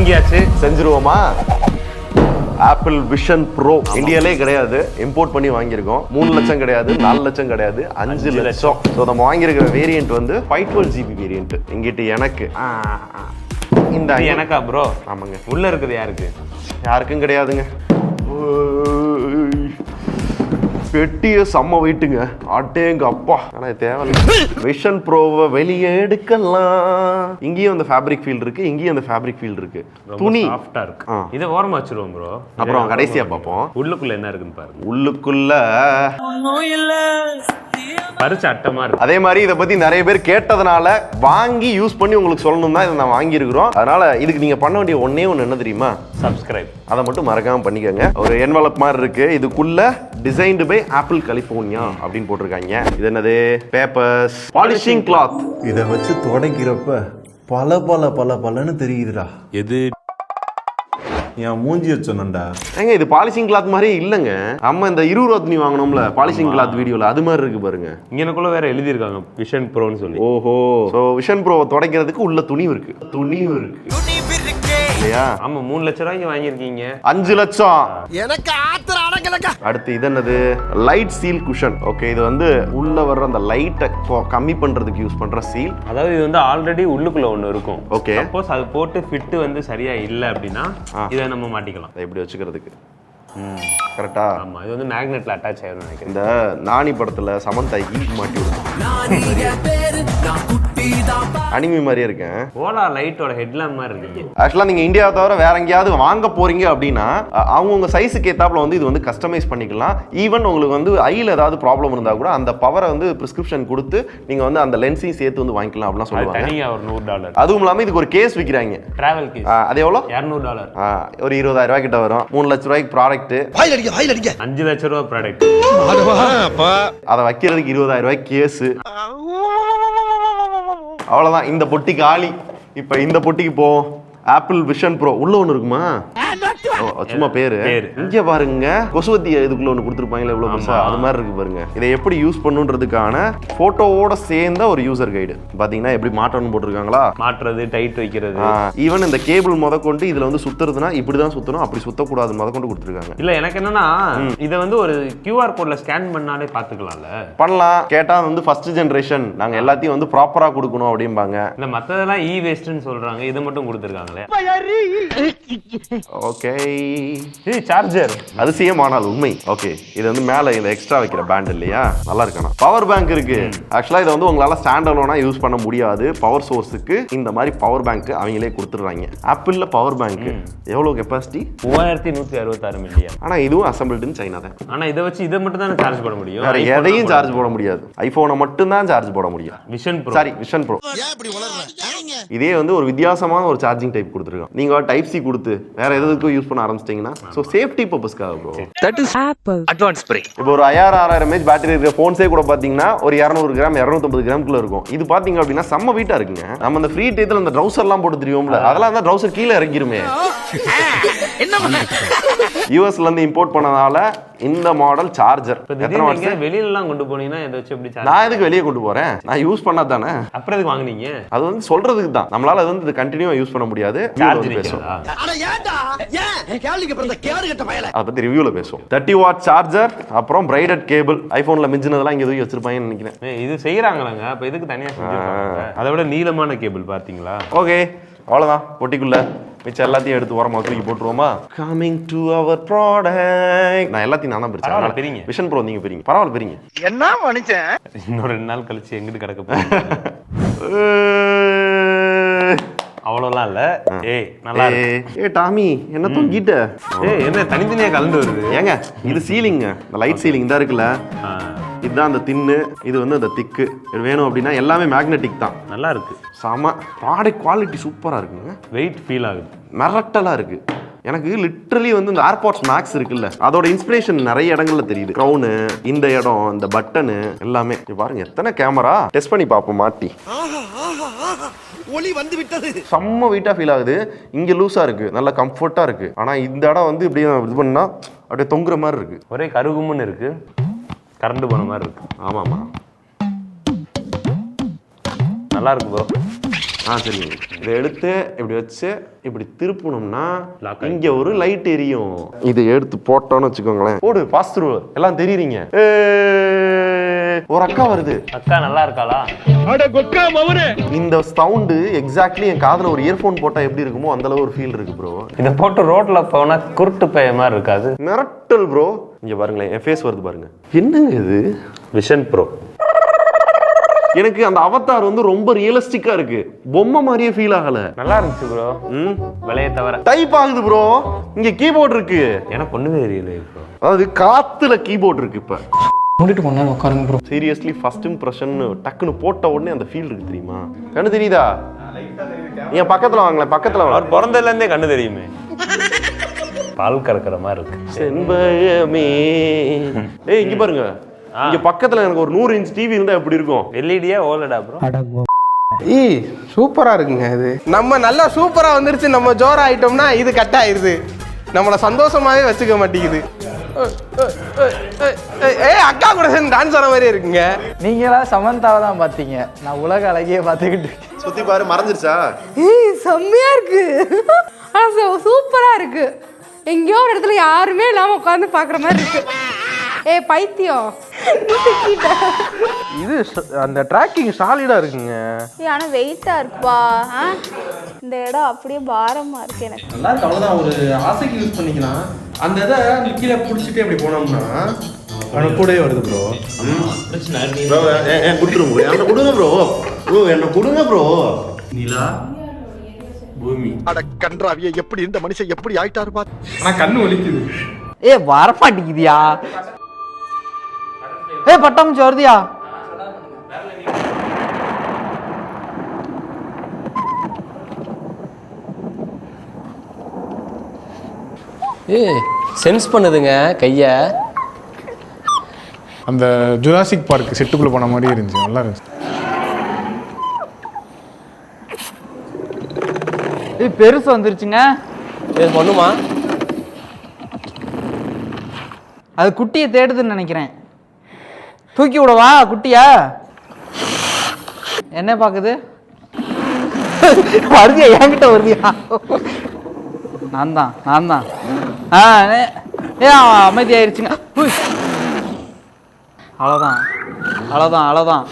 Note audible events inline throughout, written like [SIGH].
வாங்கியாச்சு. செஞ்சிருவோமா? Apple Vision Pro இந்தியாலே கிடையாது. இம்போர்ட் பண்ணி வாங்கியிருக்கோம். மூணு லட்சம் கிடையாது நாலு லட்சம் கிடையாது அஞ்சு லட்சம். ஸோ நம்ம வாங்கியிருக்கிற வேரியன்ட் வந்து ஃபைவ் டுவெல் ஜிபி வேரியன்ட் இங்கிட்டு எனக்கு. இந்த எனக்கா ப்ரோ ஆமாங்க. உள்ள இருக்குது யாருக்கு? யாருக்கும் கிடையாதுங்க. பெட்டிய செம்ம வெயிட்டுங்க அட்டேங்க அப்பா. ஆனா இது தேவையில்லை. விஷன் ப்ரோவை வெளியே எடுக்கலாம். இங்கேயும் அந்த ஃபேப்ரிக் ஃபீல் இருக்கு இங்கேயும் அந்த ஃபேப்ரிக் ஃபீல் இருக்கு. துணி. சாஃப்டா இருக்கு. ஆ. இதை ஓரமா வச்சிருவோம் ப்ரோ அப்புறம் கடைசியா பார்ப்போம். உள்ளுக்குள்ள என்ன இருக்குன்னு பாருங்க. உள்ளுக்குள்ள. பறிச்ச அட்டமா இருக்கு. அதே மாதிரி இதை பத்தி நிறைய பேர் கேட்டதுனால வாங்கி யூஸ் பண்ணி உங்களுக்கு சொல்லணும் தான் இதை நான் வாங்கியிருக்கிறோம். அதனால இதுக்கு நீங்க பண்ண வேண்டிய ஒண்ணே ஒன்று என்ன தெரியுமா? சப்ஸ்கிரைப் அதை மட்டும் மறக்காம பண்ணிக்கோங்க. ஒரு என்வலப் மாதிரி இருக்கு. இதுக்குள்ள டிசைன்டு பை ஆப்பிள் கலிஃபோர்னியா அப்படின்னு போட்டிருக்காங்க. இது என்னது? பேப்பர்ஸ் பாலிஷிங் கிளாத் இதை வச்சு துடைக்கிறப்ப பல பல பல பலன்னு தெரியுதுடா. எது? என் மூஞ்சிய சொன்னேன்டா. ஏங்க இது பாலிஷிங் கிளாத் மாதிரி இல்லைங்க. நம்ம இந்த இருபது ரூபா துணி வாங்கினோம்ல பாலிஷிங் கிளாத் வீடியோல அது மாதிரி இருக்கு பாருங்க. இங்கனக்குள்ள வேற எழுதியிருக்காங்க விஷன் ப்ரோன்னு சொல்லி. ஓஹோ. ஸோ விஷன் ப்ரோவை துடைக்கிறதுக்கு உள்ள துணி இருக்கு. துணி இருக்கு இல்லையா? ஆமா மூணு லட்ச ரூபாய்க்கு வாங்கியிருக்கீங்க. அஞ்சு லட்சம். எனக்கு ஆத்திர அடக்கலக்கா. அடுத்து இது என்னது? லைட் சீல் குஷன் ஓகே இது வந்து உள்ள வர்ற அந்த லைட்டை கம்மி பண்றதுக்கு யூஸ் பண்ற சீல் அதாவது இது வந்து ஆல்ரெடி உள்ளுக்குள்ள ஒண்ணு இருக்கும். Okay. சப்போஸ் அது போட்டு ஃபிட் வந்து சரியா இல்ல அப்படின்னா. இதை நம்ம மாட்டிக்கலாம். அதை இப்படி வச்சுக்கிறதுக்கு. கரெக்டா ஆமா இது வந்து மேக்னெட்ல அட்டாச் ஆயிரும் நினைக்கிறேன். இந்த நானி படத்துல சமந்தா ஈ மாட்டி விடும் அனிமி மாதிரியே இருக்கேன். ஓலா லைட்டோட ஹெட்லாம்ப் மாதிரி இருக்கீங்க ஆக்சுவலா நீங்க இந்தியாவை தவிர வேற எங்கேயாவது வாங்க போறீங்க அப்படின்னா அவங்கவங்க சைஸுக்கு ஏத்தாப்புல வந்து இது வந்து கஸ்டமைஸ் பண்ணிக்கலாம். ஈவன் உங்களுக்கு வந்து ஐல ஏதாவது ப்ராப்ளம் இருந்தா கூட அந்த பவரை வந்து பிரிஸ்கிரிப்ஷன் கொடுத்து நீங்க வந்து அந்த லென்ஸையும் சேர்த்து வந்து வாங்கிக்கலாம் அப்படிலாம் அது சொல்லுவாங்க. தனியா ஒரு நூறு டாலர் அதுவும் இல்லாம இதுக்கு ஒரு கேஸ் விற்கிறாங்க டிராவல் கேஸ் அது எவ்வளோ? இரநூறு டாலர் ஒரு இருபதாயிரம் ரூபாய் கிட்ட வரும். மூணு லட்ச ரூபாய்க்கு ப்ராடக்ட் அஞ்சு லட்ச ரூபா ப்ராடக்ட் அதை வைக்கிறதுக்கு இருபதாயிரம் ரூபாய் கேஸு அவ்வளோதான் இந்த பொட்டி காலி இப்போ இந்த பொட்டிக்கு போவோம் ஆப்பிள் விஷன் ப்ரோ. உள்ள ஒன்று இருக்குமா? சும்மா பேரு. இங்க பாருங்க கொசுவத்தி இதுக்குள்ள ஒன்று கொடுத்துருப்பாங்களே இவ்வளவு பெருசா. அது மாதிரி இருக்கு பாருங்க. இதை எப்படி யூஸ் பண்ணுன்றதுக்கான போட்டோவோட சேர்ந்த ஒரு யூசர் கைடு பாத்தீங்கன்னா எப்படி மாட்டணும்னு போட்டிருக்காங்களா? மாட்டுறது டைட் வைக்கிறது. ஈவன் இந்த கேபிள் முத கொண்டு இதுல வந்து சுத்துறதுன்னா இப்படிதான் சுத்தணும் அப்படி சுத்தக்கூடாது முத கொண்டு கொடுத்துருக்காங்க. இல்ல எனக்கு என்னன்னா இதை வந்து ஒரு கியூஆர் கோட்ல ஸ்கேன் பண்ணாலே பாத்துக்கலாம்ல பண்ணலாம். கேட்டா வந்து ஃபர்ஸ்ட் ஜெனரேஷன் நாங்க எல்லாத்தையும் வந்து ப்ராப்பரா கொடுக்கணும் அப்படிம்பாங்க. இந்த மத்ததெல்லாம் இ வேஸ்ட்னு சொல்றாங்க. இதை மட்டும் கொடுத்துருக்காங்களே. ஓகே இது சார்ஜர் அதிசயம் ஆனால் உண்மை. ஓகே இது வந்து மேல இந்த எக்ஸ்ட்ரா வைக்கிற பேண்ட் இல்லையா? நல்லா இருக்கணும் பவர் பேங்க் இருக்கு. ஆக்சுவலா இதை வந்து உங்களால ஸ்டாண்ட் அலோனா யூஸ் பண்ண முடியாது. பவர் சோர்ஸுக்கு இந்த மாதிரி பவர் பேங்க் அவங்களே கொடுத்துடுறாங்க. ஆப்பிள்ல பவர் பேங்க் எவ்வளவு கெப்பாசிட்டி மூவாயிரத்தி நூத்தி அறுபத்தாறு மில்லியன் ஆனா இதுவும் அசம்பிள்டுன்னு சைனா தான். ஆனா இதை வச்சு இதை மட்டும் தானே சார்ஜ் பண்ண முடியும்? வேற எதையும் சார்ஜ் போட முடியாது. ஐபோனை மட்டும் தான் சார்ஜ் போட முடியும். Vision Pro sorry Vision Pro இதே வந்து ஒரு வித்தியாசமான ஒரு சார்ஜிங் டைப் கொடுத்துருக்கோம் நீங்க டைப் சி கொடுத்து வேற எதுக்கும் யூஸ் பண்ண ஆரம்பிச்சிட்டீங்கன்னா ஸோ சேஃப்டி பர்பஸ்க்காக ப்ரோ Apple. இப்போ ஒரு ஐயாயிரம் ஆறாயிரம் எம்ஏஹெச் பேட்டரி இருக்கிற ஃபோன்ஸே கூட பாத்தீங்கன்னா ஒரு இரநூறு கிராம் இரநூத்தம்பது கிராம்குள்ள இருக்கும். இது பாத்தீங்க அப்படின்னா செம்ம வீட்டா இருக்குங்க. நம்ம அந்த ஃப்ரீ டேத்துல அந்த ட்ரௌசர் எல்லாம் போட்டு தெரியும்ல அதெல்லாம் தான் ட்ரௌசர் கீழே இறங்கிருமே. யூஎஸ்ல இருந்து இம்போர்ட் பண்ணதால இந்த மாடல் சார்ஜர் இப்போ எத்தனை வாட்ஸ் எங்கேயாவது வெளியில எல்லாம் கொண்டு போனீங்கன்னா இதை வச்சு எப்படி நான் எதுக்கு வெளியே கொண்டு போறேன்? நான் யூஸ் பண்ணா தானே அப்புறம் எதுக்கு வாங்குனீங்க? அது வந்து சொல்றதுக்கு தான். நம்மளால அது வந்து கண்டினியூவா யூஸ் பண்ண முடியாது. சார்ஜ் Review அதை பத்தி ரிவ்யூல பேசுவோம். தேர்ட்டி வாட் சார்ஜர் அப்புறம் பிரைடட் கேபிள் ஐபோன்ல மிஞ்சினதெல்லாம் இங்க எதுவும் வச்சிருப்பாங்கன்னு நினைக்கிறேன். இது செய்யறாங்களாங்க அப்ப எதுக்கு தனியா செஞ்சிருக்காங்க? அதை விட நீளமான கேபிள் பாத்தீங்களா ஓகே அவ்வளவுதான். பொட்டிக்குள்ள. மிச்சம் எல்லாத்தையும் எடுத்து ஓரமா தூக்கி போட்டுருவோமா? கமிங் டு அவர் ப்ராடக்ட் நான் எல்லாத்தையும் நான் தான் பிரிச்சேன் பிரிங்க. விஷன் ப்ரோ நீங்க பிரிங்க. பரவாயில்ல பிரிங்க. என்ன மனுஷன்? இன்னும் ரெண்டு நாள் கழிச்சு எங்கிட்டு கிடக்க [LAUGHS] அவ்வளோலாம் இல்ல. ஏய் நல்லா இருக்கு. ஏய், ஏய் டாமி என்ன தூங்கிட்ட? ஏய் என்ன தனித்தனியா கலந்து வருது? ஏங்க இது சீலிங்க. இந்த லைட் சீலிங் தான் இருக்குல்ல. இதுதான் அந்த தின்னு இது வந்து அந்த திக்கு. இது வேணும் அப்படின்னா எல்லாமே மேக்னெட்டிக் தான். நல்லா இருக்கு. செம ப்ராடக்ட் குவாலிட்டி சூப்பரா இருக்குங்க. வெயிட் ஃபீல் ஆகுது. மிரட்டலா இருக்கு. எனக்கு லிட்ரலி வந்து இந்த ஏர்பாட்ஸ் மேக்ஸ் இருக்குல்ல. அதோட இன்ஸ்பிரேஷன் நிறைய இடங்கள்ல தெரியுது. க்ரௌனு இந்த இடம் இந்த பட்டனு எல்லாமே. பாருங்க எத்தனை கேமரா டெஸ்ட் பண்ணி பார்ப்போம் மாட்டி. ஒளி வந்து விட்டது செம்ம வெயிட்டா ஃபீல் ஆகுது. இங்க லூஸா இருக்கு. நல்ல கம்ஃபர்ட்டா இருக்கு. ஆனா இந்த இடம் வந்து இப்படியே இது பண்ணா அப்படியே தொங்குற மாதிரி இருக்கு. ஒரே கருகுமுன்னு இருக்கு. கரண்ட் போன மாதிரி இருக்கு. ஆமாமா நல்லா இருக்கு ப்ரோ ஆ சரிங்க இதை எடுத்து இப்படி வச்சு இப்படி திருப்பணும்னா இங்க ஒரு லைட் எரியும். இதை எடுத்து போட்டோம்னு வச்சுக்கோங்களேன். போடு பாஸ் எல்லாம் தெரியுறீங்க. ஒரு அக்கா வருது. அக்கா நல்லா இருக்காளா? இந்த சவுண்டு எக்ஸாக்ட்லி என் காதுல ஒரு இயர்ஃபோன் போட்டா எப்படி இருக்குமோ அந்த அளவு ஒரு ஃபீல் இருக்கு ப்ரோ இதை போட்டு ரோட்ல போனா குருட்டு பைய மாதிரி இருக்காது. மிரட்டல் ப்ரோ இங்க பாருங்களேன் என் ஃபேஸ் வருது பாருங்க. என்னங்க இது? விஷன் ப்ரோ எனக்கு அந்த அவதார் வந்து ரொம்ப ரியலிஸ்டிக்கா இருக்கு. பொம்மை மாதிரியே ஃபீல் ஆகல. நல்லா இருந்துச்சு ப்ரோ ம்? விலையை தவிர. டைப் ஆகுது ப்ரோ இங்க கீபோர்ட் இருக்கு. எனக்கு ஒண்ணுமே தெரியல ப்ரோ அதாவது காத்துல கீபோர்ட் இருக்கு இப்ப. மூடிட்டு கொஞ்ச நேரம் உட்காருங்க ப்ரோ சீரியஸ்லி ஃபர்ஸ்ட் இம்ப்ரெஷன் டக்குன்னு போட்ட உடனே அந்த ஃபீல் இருக்கு தெரியுமா? கண்ணு தெரியுதா? என் பக்கத்துல வாங்களேன் பக்கத்துல வாங்க. அவர் பிறந்ததுல இருந்தே கண்ணு தெரியுமே. பால் கறக்கிற மாதிரி இருக்கு. செண்பகமே. ஏய் இங்க பாருங்க. இங்க பக்கத்துல எனக்கு ஒரு நூறு இன்ச் டிவி இருந்தா எப்படி இருக்கும்? எல்இடியா ஓலடா ப்ரோ ஈ சூப்பரா இருக்குங்க இது. நம்ம நல்லா சூப்பரா வந்துருச்சு நம்ம ஜோரா ஆயிட்டோம்னா இது கட் ஆயிருது. நம்மள சந்தோஷமாவே வச்சுக்க மாட்டேங்குது. ஏய் அக்கா கூட சேர்ந்து டான்ஸ் ஆன மாதிரியே இருக்குங்க. நீங்களா சமந்தாவை தான் பார்த்தீங்க. நான் உலக அழகியே பார்த்துக்கிட்டு. சுத்தி பாரு மறைஞ்சிருச்சா ஏய் செம்மையா இருக்கு. ஆனா சூப்பரா இருக்கு. எங்கேயோ ஒரு இடத்துல யாருமே இல்லாம உட்காந்து பாக்குற மாதிரி இருக்கு. ஏய் பைத்தியம். இது அந்த ட்ராக்கிங் சாலிடா இருக்குங்க. ஏய், ஆனா வெயிட்டா இருக்குப்பா? இந்த இடம் அப்படியே பாரமா இருக்கு எனக்கு. நல்லா இருக்கு அவ்வளோதான் ஒரு ஆசைக்கு யூஸ் பண்ணிக்கலாம். அந்த இதை கீழே பிடிச்சிட்டு அப்படி போனோம்னா அவனுக்கு கூடயே வருது ப்ரோ கொடுத்துரும் ப்ரோ என்ன கொடுங்க ப்ரோ ப்ரோ என்ன கொடுங்க ப்ரோ நிலா பூமி. அட கன்றாவிய எப்படி இந்த மனுஷன் எப்படி ஆயிட்டாரு பாத்து ஆனா கண்ணு வலிக்குது. ஏ வரமாட்டேங்குதியா? ஏ பட்டாம்பூச்சி வருதியா? ஏய் சென்ஸ் பண்ணுதுங்க கைய. அந்த ஜுராசிக் பார்க் செட்டுக்குள்ள போன மாதிரி இருந்துச்சு நல்லா இருந்துச்சு. ஏய் பெருசு வந்துருச்சுங்க. இது பண்ணுமா? அது குட்டியை தேடுதுன்னு நினைக்கிறேன். தூக்கி விடவா குட்டியா? என்ன பாக்குது? வருதியா என்கிட்ட வருதியா? நான் தான் நான் தான் ஆ ஏ- அமைதியாயிருச்சுங்க. அவ்வளோதான் அவ்வளோதான் அவ்வளோதான்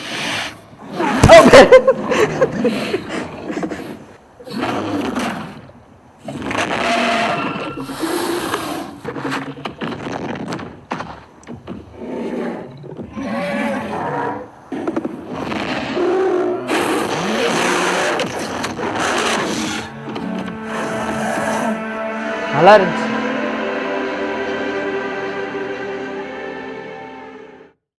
நல்லா இருந்துச்சு.